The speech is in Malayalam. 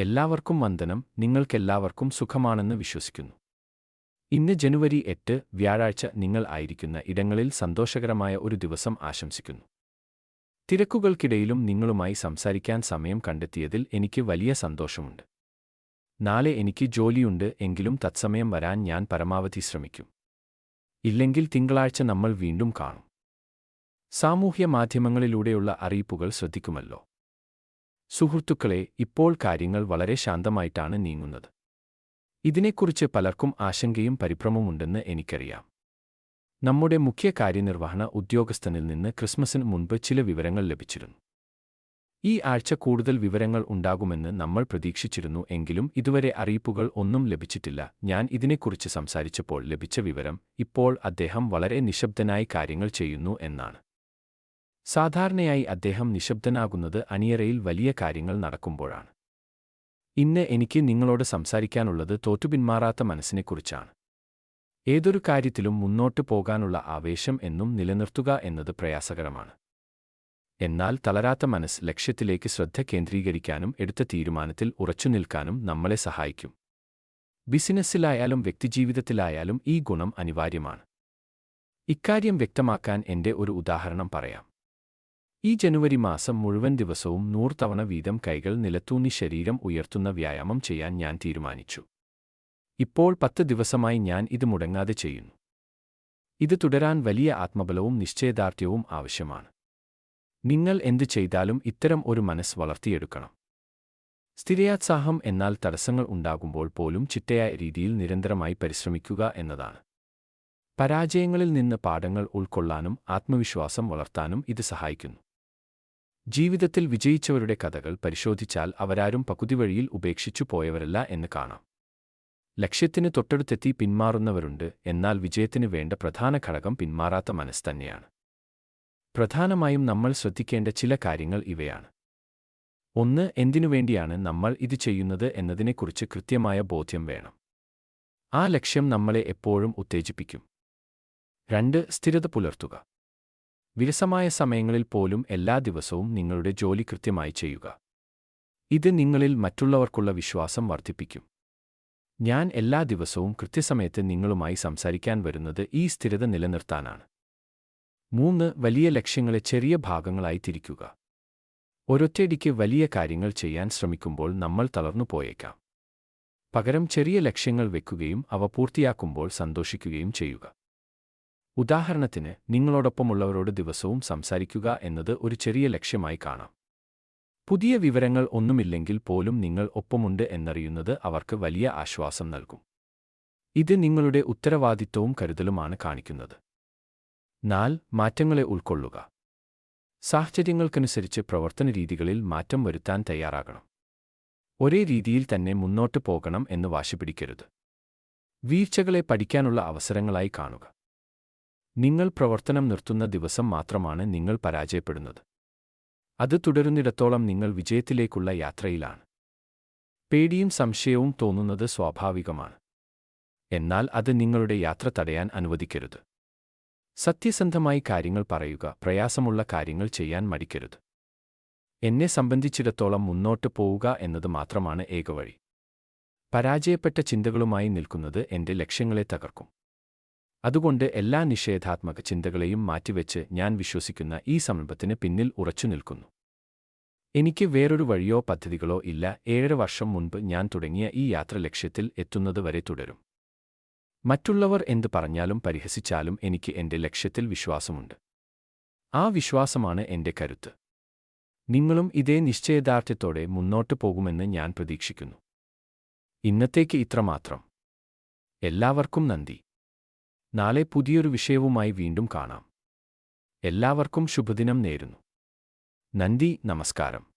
എല്ലാവർക്കും വന്ദനം നിങ്ങൾക്കെല്ലാവർക്കും സുഖമാണെന്ന് വിശ്വസിക്കുന്നു. ഇന്ന് ജനുവരി എട്ട് വ്യാഴാഴ്ച നിങ്ങൾ ആയിരിക്കുന്ന ഇടങ്ങളിൽ സന്തോഷകരമായ ഒരു ദിവസം ആശംസിക്കുന്നു. തിരക്കുകൾക്കിടയിലും നിങ്ങളുമായി സംസാരിക്കാൻ സമയം കണ്ടെത്തിയതിൽ എനിക്ക് വലിയ സന്തോഷമുണ്ട്. നാളെ എനിക്ക് ജോലിയുണ്ട് എങ്കിലും തത്സമയം വരാൻ ഞാൻ പരമാവധി ശ്രമിക്കും. ഇല്ലെങ്കിൽ തിങ്കളാഴ്ച നമ്മൾ വീണ്ടും കാണും. സാമൂഹ്യ മാധ്യമങ്ങളിലൂടെയുള്ള അറിയിപ്പുകൾ ശ്രദ്ധിക്കുമല്ലോ. സുഹൃത്തുക്കളെ ഇപ്പോൾ കാര്യങ്ങൾ വളരെ ശാന്തമായിട്ടാണ് നീങ്ങുന്നത്. ഇതിനെക്കുറിച്ച് പലർക്കും ആശങ്കയും പരിഭ്രമമുണ്ടെന്ന് എനിക്കറിയാം. നമ്മുടെ മുഖ്യ കാര്യനിർവഹണ ഉദ്യോഗസ്ഥനിൽ നിന്ന് ക്രിസ്മസിന് മുൻപ് ചില വിവരങ്ങൾ ലഭിച്ചിരുന്നു. ഈ ആഴ്ച കൂടുതൽ വിവരങ്ങൾ ഉണ്ടാകുമെന്ന് നമ്മൾ പ്രതീക്ഷിച്ചിരുന്നു എങ്കിലും ഇതുവരെ അറിയിപ്പുകൾ ഒന്നും ലഭിച്ചിട്ടില്ല. ഞാൻ ഇതിനെക്കുറിച്ച് സംസാരിച്ചപ്പോൾ ലഭിച്ച വിവരം ഇപ്പോൾ അദ്ദേഹം വളരെ നിശബ്ദനായി കാര്യങ്ങൾ ചെയ്യുന്നു എന്നാണ്. സാധാരണയായി അദ്ദേഹം നിശബ്ദനാകുന്നത് അണിയറയിൽ വലിയ കാര്യങ്ങൾ നടക്കുമ്പോഴാണ്. ഇന്ന് എനിക്ക് നിങ്ങളോട് സംസാരിക്കാനുള്ളത് തോറ്റുപിന്മാറാത്ത മനസ്സിനെക്കുറിച്ചാണ്. ഏതൊരു കാര്യത്തിലും മുന്നോട്ട് പോകാനുള്ള ആവേശം എന്നും നിലനിർത്തുക എന്നത് പ്രയാസകരമാണ്. എന്നാൽ തളരാത്ത മനസ്സ് ലക്ഷ്യത്തിലേക്ക് ശ്രദ്ധ കേന്ദ്രീകരിക്കാനും എടുത്ത തീരുമാനത്തിൽ ഉറച്ചുനിൽക്കാനും നമ്മളെ സഹായിക്കും. ബിസിനസ്സിലായാലും വ്യക്തിജീവിതത്തിലായാലും ഈ ഗുണം അനിവാര്യമാണ്. ഇക്കാര്യം വ്യക്തമാക്കാൻ എന്റെ ഒരു ഉദാഹരണം പറയാം. ഈ ജനുവരി മാസം മുഴുവൻ ദിവസവും നൂറ് തവണ വീതം കൈകൾ നിലത്തൂന്നി ശരീരം ഉയർത്തുന്ന വ്യായാമം ചെയ്യാൻ ഞാൻ തീരുമാനിച്ചു. ഇപ്പോൾ പത്ത് ദിവസമായി ഞാൻ ഇത് മുടങ്ങാതെ ചെയ്യുന്നു. ഇത് തുടരാൻ വലിയ ആത്മബലവും നിശ്ചയദാർഢ്യവും ആവശ്യമാണ്. നിങ്ങൾ എന്തു ചെയ്താലും ഇത്തരം ഒരു മനസ്സ് വളർത്തിയെടുക്കണം. സ്ഥിരയോത്സാഹം എന്നാൽ തടസ്സങ്ങൾ ഉണ്ടാകുമ്പോൾ പോലും ചിട്ടയായ രീതിയിൽ നിരന്തരമായി പരിശ്രമിക്കുക എന്നതാണ്. പരാജയങ്ങളിൽ നിന്ന് പാഠങ്ങൾ ഉൾക്കൊള്ളാനും ആത്മവിശ്വാസം വളർത്താനും ഇത് സഹായിക്കുന്നു. ജീവിതത്തിൽ വിജയിച്ചവരുടെ കഥകൾ പരിശോധിച്ചാൽ അവരാരും പകുതി വഴിയിൽ ഉപേക്ഷിച്ചു പോയവരല്ല എന്ന് കാണാം. ലക്ഷ്യത്തിന് തൊട്ടടുത്തെത്തി പിന്മാറുന്നവരുണ്ട് എന്നാൽ വിജയത്തിന് വേണ്ട പ്രധാന ഘടകം പിന്മാറാത്ത മനസ്സ് തന്നെയാണ്. പ്രധാനമായും നമ്മൾ ശ്രദ്ധിക്കേണ്ട ചില കാര്യങ്ങൾ ഇവയാണ്. ഒന്ന് എന്തിനുവേണ്ടിയാണ് നമ്മൾ ഇത് ചെയ്യുന്നത് എന്നതിനെക്കുറിച്ച് കൃത്യമായ ബോധ്യം വേണം. ആ ലക്ഷ്യം നമ്മളെ എപ്പോഴും ഉത്തേജിപ്പിക്കും. രണ്ട് സ്ഥിരത പുലർത്തുക. വിരസമായ സമയങ്ങളിൽ പോലും എല്ലാ ദിവസവും നിങ്ങളുടെ ജോലി കൃത്യമായി ചെയ്യുക. ഇത് നിങ്ങളിൽ മറ്റുള്ളവർക്കുള്ള വിശ്വാസം വർദ്ധിപ്പിക്കും. ഞാൻ എല്ലാ ദിവസവും കൃത്യസമയത്ത് നിങ്ങളുമായി സംസാരിക്കാൻ വരുന്നത് ഈ സ്ഥിരത നിലനിർത്താനാണ്. മൂന്ന് വലിയ ലക്ഷ്യങ്ങളെ ചെറിയ ഭാഗങ്ങളായി തിരിക്കുക. ഒരൊറ്റയടിക്ക് വലിയ കാര്യങ്ങൾ ചെയ്യാൻ ശ്രമിക്കുമ്പോൾ നമ്മൾ തളർന്നു പോയേക്കാം. പകരം ചെറിയ ലക്ഷ്യങ്ങൾ വെക്കുകയും അവ പൂർത്തിയാക്കുമ്പോൾ സന്തോഷിക്കുകയും ചെയ്യുക. ഉദാഹരണത്തിന് നിങ്ങളോടൊപ്പമുള്ളവരോട് ദിവസവും സംസാരിക്കുക എന്നത് ഒരു ചെറിയ ലക്ഷ്യമായി കാണാം. പുതിയ വിവരങ്ങൾ ഒന്നുമില്ലെങ്കിൽ പോലും നിങ്ങൾ ഒപ്പമുണ്ട് എന്നറിയുന്നത് അവർക്ക് വലിയ ആശ്വാസം നൽകും. ഇത് നിങ്ങളുടെ ഉത്തരവാദിത്വവും കരുതലുമാണ് കാണിക്കുന്നത്. നാൽ മാറ്റങ്ങളെ ഉൾക്കൊള്ളുക. സാഹചര്യങ്ങൾക്കനുസരിച്ച് പ്രവർത്തന രീതികളിൽ മാറ്റം വരുത്താൻ തയ്യാറാകണം. ഒരേ രീതിയിൽ തന്നെ മുന്നോട്ട് പോകണം എന്ന് വാശിപിടിക്കരുത്. വീഴ്ചകളെ പഠിക്കാനുള്ള അവസരങ്ങളായി കാണുക. നിങ്ങൾ പ്രവർത്തനം നിർത്തുന്ന ദിവസം മാത്രമാണ് നിങ്ങൾ പരാജയപ്പെടുന്നത്. അത് തുടരുന്നിടത്തോളം നിങ്ങൾ വിജയത്തിലേക്കുള്ള യാത്രയിലാണ്. പേടിയും സംശയവും തോന്നുന്നത് സ്വാഭാവികമാണ്. എന്നാൽ അത് നിങ്ങളുടെ യാത്ര തടയാൻ അനുവദിക്കരുത്. സത്യസന്ധമായി കാര്യങ്ങൾ പറയുക പ്രയാസമുള്ള കാര്യങ്ങൾ ചെയ്യാൻ മടിക്കരുത്. എന്നെ സംബന്ധിച്ചിടത്തോളം മുന്നോട്ട് പോവുക എന്നത് മാത്രമാണ് ഏകവഴി. പരാജയപ്പെട്ട ചിന്തകളുമായി നിൽക്കുന്നത് എന്റെ ലക്ഷ്യങ്ങളെ തകർക്കും. അതുകൊണ്ട് എല്ലാ നിഷേധാത്മക ചിന്തകളെയും മാറ്റിവെച്ച് ഞാൻ വിശ്വസിക്കുന്ന ഈ സംരംഭത്തിന് പിന്നിൽ ഉറച്ചു നിൽക്കുന്നു. എനിക്ക് വേറൊരു വഴിയോ പദ്ധതികളോ ഇല്ല. ഏഴര വർഷം മുൻപ് ഞാൻ തുടങ്ങിയ ഈ യാത്ര ലക്ഷ്യത്തിൽ എത്തുന്നതുവരെ തുടരും. മറ്റുള്ളവർ എന്തു പറഞ്ഞാലും പരിഹസിച്ചാലും എനിക്ക് എന്റെ ലക്ഷ്യത്തിൽ വിശ്വാസമുണ്ട്. ആ വിശ്വാസമാണ് എന്റെ കരുത്ത്. നിങ്ങളും ഇതേ നിശ്ചയദാർഢ്യത്തോടെ മുന്നോട്ട് പോകുമെന്ന് ഞാൻ പ്രതീക്ഷിക്കുന്നു. ഇന്നത്തേക്ക് ഇത്രമാത്രം. എല്ലാവർക്കും നന്ദി. നാളെ പുതിയൊരു വിഷയവുമായി വീണ്ടും കാണാം. എല്ലാവർക്കും ശുഭദിനം നേരുന്നു. നന്ദി നമസ്കാരം.